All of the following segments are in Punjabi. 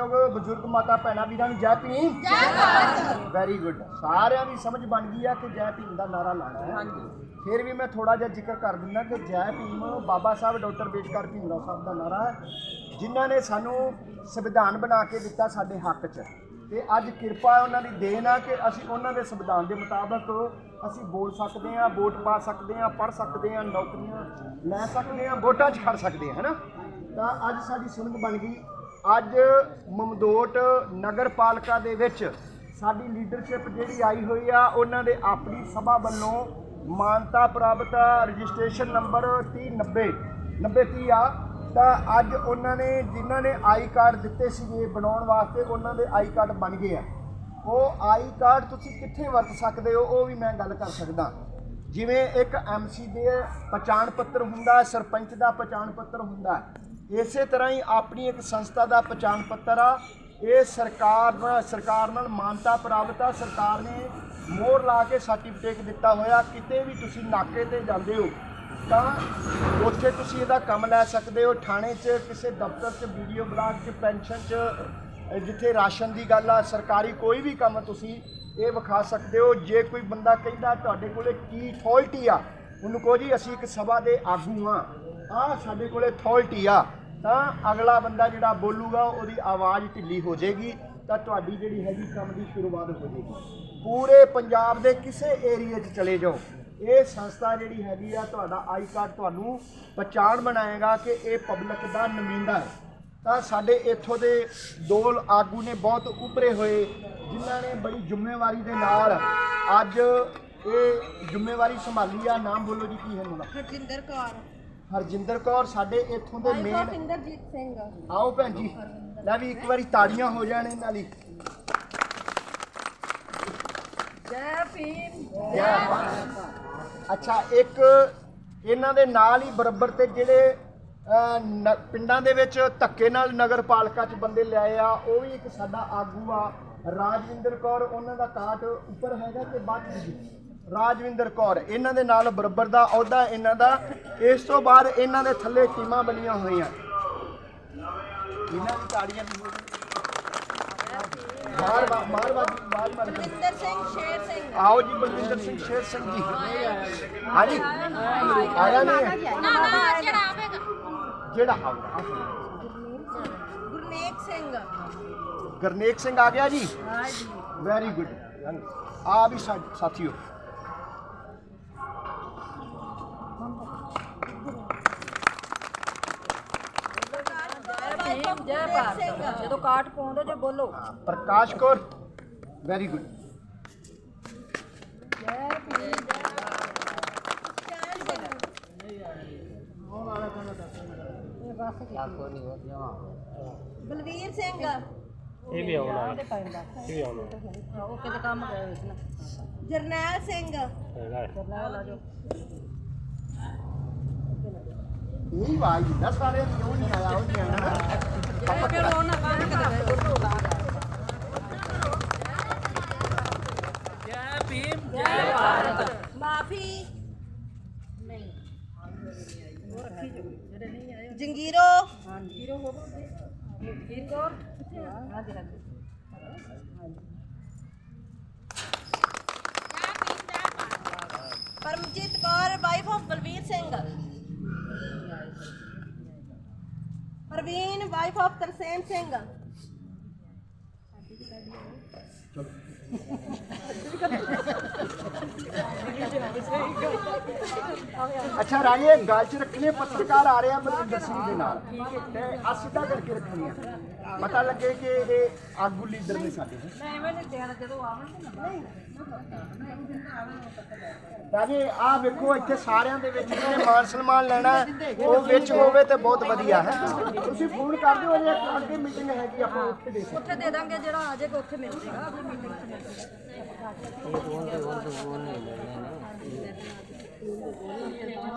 ਜੋਗ ਬਜ਼ੁਰਗ ਮਾਤਾ ਭੈਣਾਂ ਵੀਰਾਂ ਨੂੰ ਜੈ ਭੀਮ। ਜੈ ਭਾਰਤ। ਵੈਰੀ ਗੁੱਡ ਸਾਰਿਆਂ ਦੀ ਸਮਝ ਬਣ ਗਈ ਆ ਕਿ ਜੈ ਭੀਮ ਦਾ ਨਾਰਾ ਲਾਣਾ ਹੈ। ਫਿਰ ਵੀ ਮੈਂ ਥੋੜਾ ਜਿਹਾ ਜ਼ਿਕਰ ਕਰ ਦਿੰਦਾ ਕਿ ਜੈ ਭੀਮ ਬਾਬਾ ਸਾਹਿਬ ਡਾਕਟਰ ਬੇਟਕਰ ਭੀਮਰਾਓ ਸਾਹਿਬ ਦਾ ਨਾਰਾ ਹੈ ਜਿਨ੍ਹਾਂ ਨੇ ਸਾਨੂੰ ਸੰਵਿਧਾਨ ਬਣਾ ਕੇ ਦਿੱਤਾ ਸਾਡੇ ਹੱਕ 'ਚ। ਤੇ ਅੱਜ ਕਿਰਪਾ ਉਹਨਾਂ ਦੀ ਦੇਣ ਆ ਕਿ ਅਸੀਂ ਉਹਨਾਂ ਦੇ ਸੰਵਿਧਾਨ ਦੇ ਮੁਤਾਬਕ ਅਸੀਂ ਬੋਲ ਸਕਦੇ ਹਾਂ ਵੋਟ ਪਾ ਸਕਦੇ ਹਾਂ ਪੜ ਸਕਦੇ ਹਾਂ ਨੌਕਰੀਆਂ ਲੈ ਸਕਦੇ ਹਾਂ ਵੋਟਾਂ 'ਚ ਖੜ ਸਕਦੇ ਹਾਂ ਹੈਨਾ ਤਾਂ ਅੱਜ ਸਾਡੀ ਸੁਣਨ ਬਣ ਗਈ ਅੱਜ ਮਮਦੋਟ ਨਗਰ ਪਾਲਿਕਾ ਦੇ ਵਿੱਚ ਸਾਡੀ ਲੀਡਰਸ਼ਿਪ ਜਿਹੜੀ ਆਈ ਹੋਈ ਆ, ਉਹਨਾਂ ਦੇ ਆਪਣੀ ਸਭਾ ਵੱਲੋਂ ਮਾਨਤਾ ਪ੍ਰਾਪਤ ਰਜਿਸਟ੍ਰੇਸ਼ਨ ਨੰਬਰ 3090 9030 ਆ। ਤਾਂ ਅੱਜ ਉਹਨਾਂ ਨੇ ਜਿਨ੍ਹਾਂ ਨੇ ਆਈ ਕਾਰਡ ਦਿੱਤੇ ਸੀਗੇ ਬਣਾਉਣ ਵਾਸਤੇ, ਉਹਨਾਂ ਦੇ ਆਈ ਕਾਰਡ ਬਣ ਗਏ ਆ। ਉਹ ਆਈ ਕਾਰਡ ਤੁਸੀਂ ਕਿੱਥੇ ਵਰਤ ਸਕਦੇ ਹੋ, ਉਹ ਵੀ ਮੈਂ ਗੱਲ ਕਰ ਸਕਦਾ। ਜਿਵੇਂ ਇੱਕ ਐਮਸੀ ਦੇ ਪਛਾਣ ਪੱਤਰ ਹੁੰਦਾ, ਸਰਪੰਚ ਦਾ ਪਛਾਣ ਪੱਤਰ ਹੁੰਦਾ ਇਸੇ ਤਰ੍ਹਾਂ ਹੀ ਆਪਣੀ ਇੱਕ ਸੰਸਥਾ ਦਾ ਪਛਾਣ ਪੱਤਰ ਆ। ਇਹ ਸਰਕਾਰ ਨਾਲ ਸਰਕਾਰ ਨਾਲ ਮਾਨਤਾ ਪ੍ਰਾਪਤ ਆ। ਸਰਕਾਰ ਨੇ ਮੋਹਰ ਲਾ ਕੇ ਸਰਟੀਫਿਕੇਟ ਦਿੱਤਾ ਹੋਇਆ। ਕਿਤੇ ਵੀ ਤੁਸੀਂ ਨਾਕੇ ਤੇ ਜਾਂਦੇ ਹੋ, ਤਾਂ ਉੱਥੇ ਤੁਸੀਂ ਇਹਦਾ ਕੰਮ ਲੈ ਸਕਦੇ ਹੋ। ਥਾਣੇ 'ਚ, ਕਿਸੇ ਦਫ਼ਤਰ 'ਚ, ਵੀਡੀਓ ਬਲਾਕ 'ਚ, ਪੈਨਸ਼ਨ 'ਚ ਜਿੱਥੇ ਰਾਸ਼ਨ ਦੀ ਗੱਲ ਆ, ਸਰਕਾਰੀ ਕੋਈ ਵੀ ਕੰਮ ਤੁਸੀਂ ਇਹ ਵਿਖਾ ਸਕਦੇ ਹੋ। ਜੇ ਕੋਈ ਬੰਦਾ ਕਹਿੰਦਾ ਤੁਹਾਡੇ ਕੋਲੇ ਕੀ ਅਥਾਰਟੀ ਆ, ਉਹਨੂੰ ਕਹੋ ਜੀ, ਅਸੀਂ ਇੱਕ ਸਭਾ ਦੇ ਆਗੂ ਆ ਆ ਸਾਡੇ ਕੋਲੇ ਅਥਾਰਟੀ ਆ। ਤਾਂ ਅਗਲਾ ਬੰਦਾ ਜਿਹੜਾ ਬੋਲੂਗਾ, ਉਹਦੀ ਆਵਾਜ਼ ਢਿੱਲੀ ਹੋ ਜਾਏਗੀ, ਤਾਂ ਤੁਹਾਡੀ ਜਿਹੜੀ ਹੈਗੀ ਕੰਮ ਦੀ ਸ਼ੁਰੂਆਤ ਹੋ ਜਾਏਗੀ। ਪੂਰੇ ਪੰਜਾਬ ਦੇ ਕਿਸੇ ਏਰੀਆ 'ਚ ਚਲੇ ਜਾਓ। ਇਹ ਸੰਸਥਾ ਜਿਹੜੀ ਹੈਗੀ ਆ, ਤੁਹਾਡਾ ਆਈ ਕਾਰਡ ਤੁਹਾਨੂੰ ਪਛਾਣ ਬਣਾਏਗਾ ਕਿ ਇਹ ਪਬਲਿਕ ਦਾ ਨਮੀਂਦਾ ਹੈ। ਤਾਂ ਸਾਡੇ ਇੱਥੋਂ ਦੇ ਦੋ ਆਗੂ ਨੇ ਬਹੁਤ ਉੱਭਰੇ ਹੋਏ, ਜਿਨ੍ਹਾਂ ਨੇ ਬੜੀ ਜ਼ਿੰਮੇਵਾਰੀ ਦੇ ਨਾਲ ਅੱਜ ਇਹ ਜ਼ਿੰਮੇਵਾਰੀ ਸੰਭਾਲੀ ਆ। ਨਾਮ ਬੋਲੋ ਜੀ, ਕੀ ਹੈ ਉਹਨਾਂ ਹਰਜਿੰਦਰ ਕੌਰ। ਹਰਜਿੰਦਰ ਕੌਰ ਸਾਡੇ ਇੱਥੋਂ ਦੇ ਮੇਨ ਇੰਦਰਜੀਤ ਸਿੰਘ। ਆਓ ਭੈਣ ਜੀ ਲੈ ਵੀ ਇੱਕ ਵਾਰੀ ਤਾੜੀਆਂ ਹੋ ਜਾਣ ਇਹਨਾਂ ਲਈ ਜੈ ਭੀਮ ਜੈ ਭਾਰਤ। ਅੱਛਾ ਇੱਕ ਇਹਨਾਂ ਦੇ ਨਾਲ ਹੀ ਬਰਾਬਰ ਤੇ ਜਿਹੜੇ ਪਿੰਡਾਂ ਦੇ ਵਿੱਚ ਧੱਕੇ ਨਾਲ ਨਗਰ ਪਾਲਿਕਾ ਚ ਬੰਦੇ ਲਿਆਏ ਆ ਉਹ ਵੀ ਇੱਕ ਸਾਡਾ ਆਗੂ ਆ। ਰਾਜਵਿੰਦਰ ਕੌਰ ਉਹਨਾਂ ਦਾ ਕਾਟ ਉੱਪਰ ਹੈਗਾ ਤੇ ਜੀ ਰਾਜਵਿੰਦਰ ਕੌਰ। ਇਹਨਾਂ ਦੇ ਨਾਲ ਬਰਾਬਰ ਦਾ ਅਹੁਦਾ ਇਹਨਾਂ ਦਾ। ਇਸ ਤੋਂ ਬਾਅਦ ਇਹਨਾਂ ਦੇ ਥੱਲੇ ਟੀਮਾਂ ਬਣੀਆਂ ਹੋਈਆਂ। ਇਹਨਾਂ ਦੀ ਤਾੜੀਆਂ ਵੀ ਹੋ ਮਾਰ ਮਾਰ ਮਾਰ ਮਾਰ ਮਾਰ ਮਾਰ ਬਲਵਿੰਦਰ ਸਿੰਘ ਸ਼ੇਰ ਸਿੰਘ। ਆਓ ਜੀ ਬਲਵਿੰਦਰ ਸਿੰਘ ਸ਼ੇਰ ਸਿੰਘ ਜੀ। ਹਾਂਜੀ। ਆਇਆ ਨਹੀਂ ਹੈ? ਨਾ ਨਾ ਜਿਹੜਾ ਆਵੇਗਾ। ਜਿਹੜਾ ਆਊਗਾ ਗੁਰਨੇਕ ਸਿੰਘ। ਗਰਨੇਕ ਸਿੰਘ ਆ ਗਿਆ ਜੀ। ਹਾਂਜੀ ਵੈਰੀ ਗੁੱਡ ਆ ਵੀ ਸਾਥੀਓ। ਭੀਮ ਜੈ ਭਾਰਤ ਜਦੋਂ ਕਾਟ ਪਾਉਂਦੇ ਜੇ ਬੋਲੋ ਹਾਂ, ਪ੍ਰਕਾਸ਼ ਕੌਰ ਵੈਰੀ ਗੁੱਡ ਜੈ ਭੀਮ ਬਲਵੀਰ ਸਿੰਘ ਇਹ ਵੀ ਆਉਣਾ ਹੈ। ਇਹ ਵੀ ਆਉਣਾ ਹੈ। ਉਹ ਕਿਤੇ ਕੰਮ ਗਏ ਹੋਏ ਸੀ ਨਾ ਜਰਨੈਲ ਸਿੰਘ ਹੈਗਾ ਹੈ। ਜਰਨੈਲ ਆ ਜੋ ਇਹ ਵਾਈ ਦਸ ਵਾਲੇ ਕਿਉਂ ਨਹੀਂ ਆਇਆ ਉਹ ਨਹੀਂ ਆਇਆ ਫਿਰ ਉਹਨਾਂ ਕੰਮ ਕਿਤੇ ਗਏ। ਗੁਰੂ ਜੈ ਭੀਮ ਜੈ ਭਾਰਤ ਮਾਫੀ। ਨਹੀਂ ਜੰਗੀਰੋ। ਜੰਗੀਰੋ ਹੋ ਗਏ ਕੌਰ ਹਾਂਜੀ ਹਾਂਜੀ Paramjit Kaur wife of Balvir Singh. Parveen wife of Tarsem Singh ਅੱਛਾ ਰਾਜੇ ਗੱਲ ਚ ਰੱਖਣੇ ਪੱਤਰਕਾਰ ਆ ਰਹੇ ਬਲਵਿੰਦਰ ਸਿੰਘ ਦੇ ਨਾਲ। ਤੇ ਆ ਸਿੱਧਾ ਕਰਕੇ ਰੱਖਣੀ ਆ। ਪਤਾ ਲੱਗੇ ਕਿ ਇਹ ਆਗੂ ਲੀਡਰ ਨੇ ਸਾਡੇ ਮੈਂ ਐਵੇਂ ਨਹੀਂ ਦੇਣਾ ਜਦੋਂ ਆਵਣਗੇ ਨਾ। ਰਾਜੇ ਆ ਵੇਖੋ ਇੱਥੇ ਸਾਰਿਆਂ ਦੇ ਵਿੱਚ ਜਿਹਨੇ ਮਾਨ ਸਨਮਾਨ ਲੈਣਾ ਹੈ, ਉਹ ਵਿੱਚ ਹੋਵੇ ਤੇ ਬਹੁਤ ਵਧੀਆ ਹੈ। ਤੁਸੀਂ ਫੋਨ ਕਰ ਦਿਓ ਜੇ ਅੱਗੇ ਮੀਟਿੰਗ ਹੈਗੀ ਆਪਾਂ ਉੱਥੇ ਦੇ ਉੱਥੇ ਦੇ ਦਾਂਗੇ ਜਿਹੜਾ ਆ ਜਾਏਗਾ ਉੱਥੇ ਮਿਲ ਜਾਏਗਾ ਆਪਣੀ ਮੀਟਿੰਗ 'ਚ। ਮਿਲ ਜਾਏਗਾ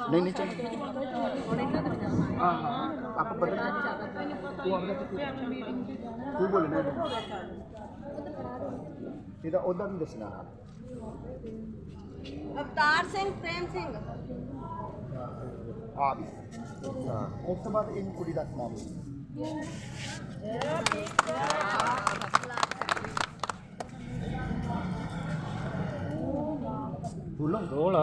ਨਹੀਂ ਨਹੀਂ ਚਾਹੀਦਾ ਹਾਂ ਹਾਂ ਆਪਾਂ ਬਦਲ ਤੂੰ ਆਪਣਾ ਤੂੰ ਤੂੰ ਬੋਲਣਾ ਇਹਦਾ। ਉਹਦਾ ਵੀ ਦੱਸਣਾ। ਅਵਤਾਰ ਸਿੰਘ ਪ੍ਰੇਮ ਸਿੰਘ। ਆ ਵੀ। ਹਾਂ। ਉਸ ਤੋਂ ਬਾਅਦ ਇਹ ਕੁੜੀ ਦਾ ਨਾਮ। ਜੈ ਭੀਮ ਜੈ ਬੋਲੋ ਬੋਲ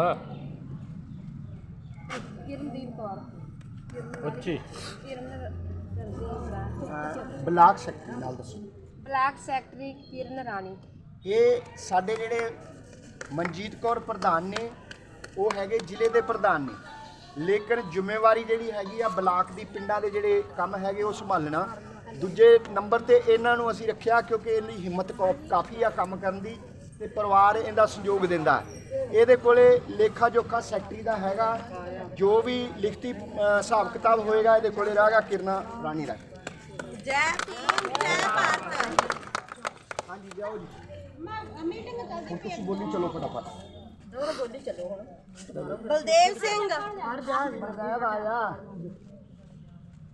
ਕਿਰਨਦੀਪ ਕੌਰ। ਉੱਚੀ ਕਿਰਨ ਬਲਾਕ ਸ਼ਕਤੀ ਨਾਲ ਦੱਸੋ। Block secretary Kiran Rani. ਇਹ ਸਾਡੇ ਜਿਹੜੇ ਮਨਜੀਤ ਕੌਰ ਪ੍ਰਧਾਨ ਨੇ ਉਹ ਹੈਗੇ ਜ਼ਿਲ੍ਹੇ ਦੇ ਪ੍ਰਧਾਨ ਨੇ। ਲੇਕਿਨ ਜ਼ਿੰਮੇਵਾਰੀ ਜਿਹੜੀ ਹੈਗੀ ਆ ਬਲਾਕ ਦੀ ਪਿੰਡਾਂ ਦੇ ਜਿਹੜੇ ਕੰਮ ਹੈਗੇ ਉਹ ਸੰਭਾਲਣਾ। ਦੂਜੇ ਨੰਬਰ ਤੇ ਇਹਨਾਂ ਨੂੰ ਅਸੀਂ ਰੱਖਿਆ ਕਿਉਂਕਿ ਇਹਦੀ ਹਿੰਮਤ ਕਾ- ਕਾਫੀ ਆ ਕੰਮ ਕਰਨ ਦੀ। ਤੇ ਪਰਿਵਾਰ ਇਹਦਾ ਸਹਿਯੋਗ ਦਿੰਦਾ। ਇਹਦੇ ਕੋਲੇ ਲੇਖਾ ਜੋਖਾ ਸੈਕਟਰੀ ਦਾ ਹੈਗਾ ਜੋ ਵੀ ਲਿਖਤੀ ਹਿਸਾਬ ਕਿਤਾਬ ਹੋਏਗਾ ਇਹਦੇ ਕੋਲੇ ਰਹੇਗਾ ਕਿਰਨਾ ਰਾਣੀ ਦਾ ਜੈ ਭੀਮ ਜੈ ਭਾਰਤ। ਹਾਂਜੀ ਜਾਓ ਜੀ। ਹੁਣ ਤੁਸੀਂ ਬੋਲੀ ਚਲੋ ਫਟਾਫਟ। ਦੋਨੋਂ ਬੋਲੀ ਚੱਲੋ ਹੁਣ। ਬਲਦੇਵ ਸਿੰਘ। ਆਇਆ।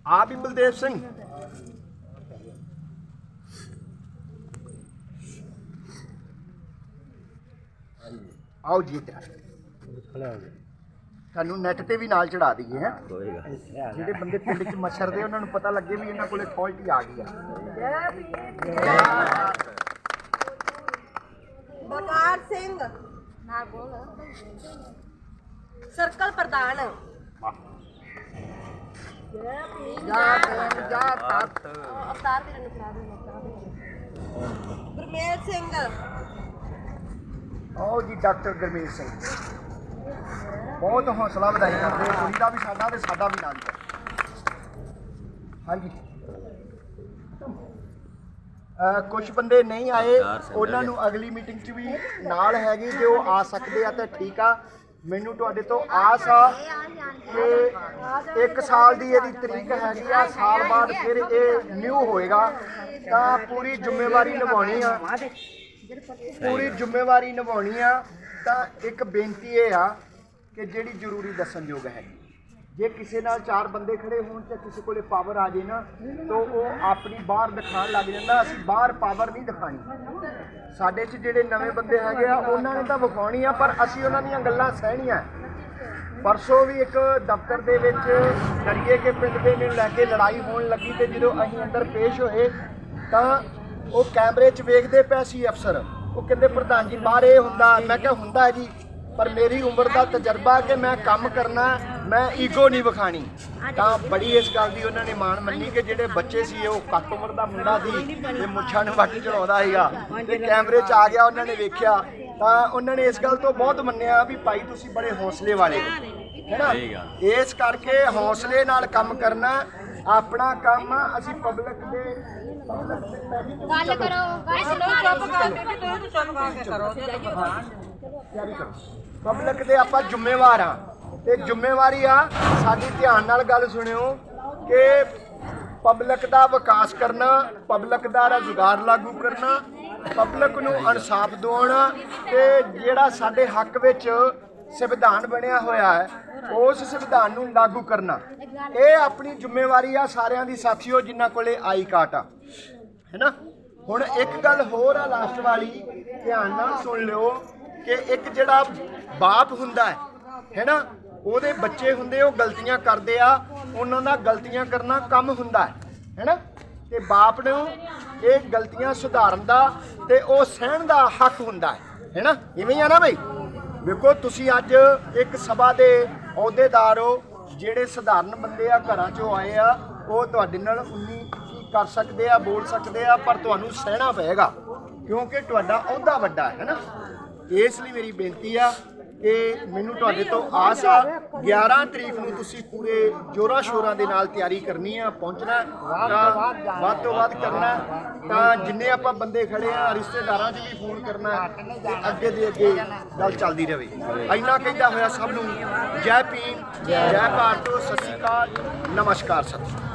ਆ ਵੀ ਬਲਦੇਵ ਸਿੰਘ? ਆਓ ਜੀ ਤੁਹਾਨੂੰ ਨੈਟ ਤੇ ਵੀ ਨਾਲ ਚੜਾ ਦਈਏ ਹੈ? ਜਿਹੜੇ ਬੰਦੇ ਪਿੰਡ 'ਚ ਮੱਛਰਦੇ ਉਹਨਾਂ ਨੂੰ ਪਤਾ ਲੱਗੇ ਵੀ ਇਹਨਾਂ ਕੋਲੇ ਕੁਆਲਿਟੀ ਆ ਗਈ ਆ। ਬਕਾਰ ਸਿੰਘ। ਨਾ ਬੋਲ ਸਰਕਲ ਪ੍ਰਧਾਨ। ਜਾ ਭੈਣ, ਜਾ ਤੱਤ ਅਵਤਾਰ ਵੀਰ ਨੂੰ ਖਿਲਾ ਦੇ ਗੁਰਮੇਲ ਸਿੰਘ। ਆਓ ਜੀ ਡਾਕਟਰ ਗੁਰਮੀਤ ਸਿੰਘ। ਬਹੁਤ ਹੌਸਲਾ ਵਧਾਈ ਕਰਦੇ ਹੋ। ਕੁੜੀ ਦਾ ਵੀ ਸਾਡਾ ਤੇ ਸਾਡਾ ਵੀ ਨਾਲ ਹੈ। ਹਾਂਜੀ। ਕੁਝ ਬੰਦੇ ਨਹੀਂ ਆਏ। ਉਹਨਾਂ ਨੂੰ। ਅਗਲੀ ਮੀਟਿੰਗ 'ਚ ਵੀ ਨਾਲ ਹੈਗੇ। ਜੇ ਉਹ ਆ ਸਕਦੇ ਆ ਤਾਂ ਠੀਕ ਆ। ਮੈਨੂੰ ਤੁਹਾਡੇ ਤੋਂ ਆਸ ਆ ਕਿ ਇੱਕ ਸਾਲ ਦੀ ਇਹਦੀ ਤਰੀਕ ਹੈਗੀ ਆ। ਸਾਲ ਬਾਅਦ ਫਿਰ ਇਹ ਨਿਊ ਹੋਏਗਾ। ਤਾਂ ਪੂਰੀ ਜ਼ਿੰਮੇਵਾਰੀ ਨਿਭਾਉਣੀ ਆ। ਪੂਰੀ ਜ਼ਿੰਮੇਵਾਰੀ ਨਿਭਾਉਣੀ ਆ ਤਾਂ ਇੱਕ ਬੇਨਤੀ ਇਹ ਆ ਕਿ ਜਿਹੜੀ ਜ਼ਰੂਰੀ ਦੱਸਣਯੋਗ ਹੈ। ਜੇ ਕਿਸੇ ਨਾਲ ਚਾਰ ਬੰਦੇ ਖੜੇ ਹੋਣ ਤੇ ਕਿਸੇ ਕੋਲੇ ਪਾਵਰ ਆ ਜੇ ਨਾ ਤਾਂ ਉਹ ਆਪਣੀ ਬਾਹਰ ਦਿਖਾਣ ਲੱਗ ਜਾਂਦਾ ਅਸੀਂ ਬਾਹਰ ਪਾਵਰ ਨਹੀਂ ਦਿਖਾਣੀ ਸਾਡੇ 'ਚ ਜਿਹੜੇ ਨਵੇਂ ਬੰਦੇ ਹੈਗੇ ਆ ਉਹਨਾਂ ਨੇ ਤਾਂ ਵਿਖਾਉਣੀ ਆ ਪਰ ਅਸੀਂ ਉਹਨਾਂ ਦੀਆਂ ਗੱਲਾਂ ਸਹਿਣੀਆਂ। ਪਰਸੋਂ ਵੀ ਇੱਕ ਦਫ਼ਤਰ ਦੇ ਵਿੱਚ ਦਰਿਏ ਕੇ ਪਿੰਡ ਦੇ ਨੂੰ ਲੈ ਕੇ ਲੜਾਈ ਹੋਣ ਲੱਗੀ ਤੇ ਜਦੋਂ ਅਸੀਂ ਅੰਦਰ ਪੇਸ਼ ਹੋਏ ਤਾਂ ਉਹ ਕੈਮਰੇ 'ਚ ਵੇਖਦੇ ਪਏ ਸੀ ਅਫਸਰ। ਉਹ ਕਹਿੰਦੇ ਪ੍ਰਧਾਨ ਜੀ ਬਾਹਰ ਇਹ ਹੁੰਦਾ। ਮੈਂ ਕਿਹਾ ਹੁੰਦਾ ਜੀ ਪਰ ਮੇਰੀ ਉਮਰ ਦਾ ਤਜਰਬਾ ਕਿ ਮੈਂ ਕੰਮ ਕਰਨਾ ਮੈਂ ਈਗੋ ਨਹੀਂ ਵਿਖਾਣੀ। ਤਾਂ ਬੜੀ ਇਸ ਗੱਲ ਦੀ ਉਹਨਾਂ ਨੇ ਮਾਣ ਮੰਨੀ ਕਿ ਜਿਹੜੇ ਬੱਚੇ ਸੀ ਉਹ ਘੱਟ ਉਮਰ ਦਾ ਮੁੰਡਾ ਸੀ ਤੇ ਮੁੱਛਾਂ ਨੂੰ ਵੱਟ ਚੜਾਉਂਦਾ ਸੀਗਾ। ਤੇ ਕੈਮਰੇ 'ਚ ਆ ਗਿਆ ਉਹਨਾਂ ਨੇ ਵੇਖਿਆ। ਤਾਂ ਉਹਨਾਂ ਨੇ ਇਸ ਗੱਲ ਤੋਂ ਬਹੁਤ ਮੰਨਿਆ ਵੀ ਭਾਈ ਤੁਸੀਂ ਬੜੇ ਹੌਸਲੇ ਵਾਲੇ ਹੋ। ਹੈਨਾ ਇਸ ਕਰਕੇ ਹੌਸਲੇ ਨਾਲ ਕੰਮ ਕਰਨਾ ਆਪਣਾ ਕੰਮ ਅਸੀਂ ਪਬਲਿਕ ਦੇ ਗੱਲ ਕਰੋ ਗੱਲ ਸੁਣੋ। ਤਿਆਰੀ ਕਰੋ। ਪਬਲਿਕ ਦੇ ਆਪਾਂ ਜ਼ਿੰਮੇਵਾਰ ਆ। ਤੇ ਜ਼ਿੰਮੇਵਾਰੀ ਆ ਸਾਡੀ ਧਿਆਨ ਨਾਲ ਗੱਲ ਸੁਣਿਓ ਕਿ ਪਬਲਿਕ ਦਾ ਵਿਕਾਸ ਕਰਨਾ ਪਬਲਿਕ ਦਾ ਰੁਜ਼ਗਾਰ ਲਾਗੂ ਕਰਨਾ ਪਬਲਿਕ ਨੂੰ ਇਨਸਾਫ ਦਿਵਾਉਣਾ ਤੇ ਜਿਹੜਾ ਸਾਡੇ ਹੱਕ ਵਿੱਚ ਸੰਵਿਧਾਨ ਬਣਿਆ ਹੋਇਆ ਹੈ ਉਸ ਸੰਵਿਧਾਨ ਨੂੰ ਲਾਗੂ ਕਰਨਾ। ਇਹ ਆਪਣੀ ਜ਼ਿੰਮੇਵਾਰੀ ਆ ਸਾਰਿਆਂ ਦੀ ਸਾਥੀਓ, ਜਿਨ੍ਹਾਂ ਕੋਲੇ ਆਈ ਕਾਟ ਆ। ਹੈਨਾ? ਹੁਣ ਇੱਕ ਗੱਲ ਹੋਰ ਆ ਲਾਸਟ ਵਾਲੀ, ਧਿਆਨ ਨਾਲ ਸੁਣ ਲਿਓ ਕਿ ਇੱਕ ਜਿਹੜਾ ਬਾਪ ਹੁੰਦਾ ਹੈ, ਹੈਨਾ? ਉਹਦੇ ਬੱਚੇ ਹੁੰਦੇ, ਉਹ ਗਲਤੀਆਂ ਕਰਦੇ ਆ, ਉਹਨਾਂ ਦਾ ਗਲਤੀਆਂ ਕਰਨਾ ਕੰਮ ਹੁੰਦਾ ਹੈ, ਹੈਨਾ? ਤੇ ਬਾਪ ਨੂੰ ਇਹ ਗਲਤੀਆਂ ਸੁਧਾਰਨ ਦਾ ਤੇ ਉਹ ਸਹਿਣ ਦਾ ਹੱਕ ਹੁੰਦਾ ਹੈ, ਹੈਨਾ? ਇਵੇਂ ਆ ਨਾ ਬਈ? ਵੇਖੋ, ਤੁਸੀਂ ਅੱਜ ਇੱਕ ਸਭਾ ਦੇ ਅਹੁਦੇਦਾਰ ਹੋ ਜਿਹੜੇ ਸਧਾਰਨ ਬੰਦੇ ਆ ਘਰਾਂ ਚੋਂ ਆਏ ਆ, ਉਹ ਤੁਹਾਡੇ ਨਾਲ ਉਨੀ ਕੀ ਕਰ ਸਕਦੇ ਆ, ਬੋਲ ਸਕਦੇ ਆ, ਪਰ ਤੁਹਾਨੂੰ ਸਹਿਣਾ ਪਏਗਾ। ਕਿਉਂਕਿ ਤੁਹਾਡਾ ਅਹੁਦਾ ਵੱਡਾ ਹੈ ਨਾ। ਇਸ ਲਈ ਮੇਰੀ ਬੇਨਤੀ ਆ ਕਿ ਮੈਨੂੰ ਤੁਹਾਡੇ ਤੋਂ ਆਸ ਆ 11 ਤਰੀਕ ਨੂੰ ਤੁਸੀਂ ਪੂਰੇ ਜੋਰਾ ਸ਼ੋਰਾਂ ਦੇ ਨਾਲ ਤਿਆਰੀ ਕਰਨੀ ਆ, ਪਹੁੰਚਣਾ ਤਾਂ ਵੱਧ ਤੋਂ ਵੱਧ ਕਰਨਾ ਤਾਂ ਜਿੰਨੇ ਆਪਾਂ ਬੰਦੇ ਖੜੇ ਆ, ਰਿਸ਼ਤੇਦਾਰਾਂ 'ਚ ਵੀ ਫੋਨ ਕਰਨਾ ਤੇ ਅੱਗੇ ਦੇ ਅੱਗੇ ਗੱਲ ਚੱਲਦੀ ਰਹੇ। ਇੰਨਾ ਕਹਿੰਦਾ ਹੋਇਆ ਸਭ ਨੂੰ, ਜੈ ਭੀਮ, ਜੈ ਭਾਰਤ, ਸਤਿ ਸ਼੍ਰੀ ਅਕਾਲ, ਨਮਸਕਾਰ ਸਤਿ ਸ਼੍ਰੀ ਅਕਾਲ।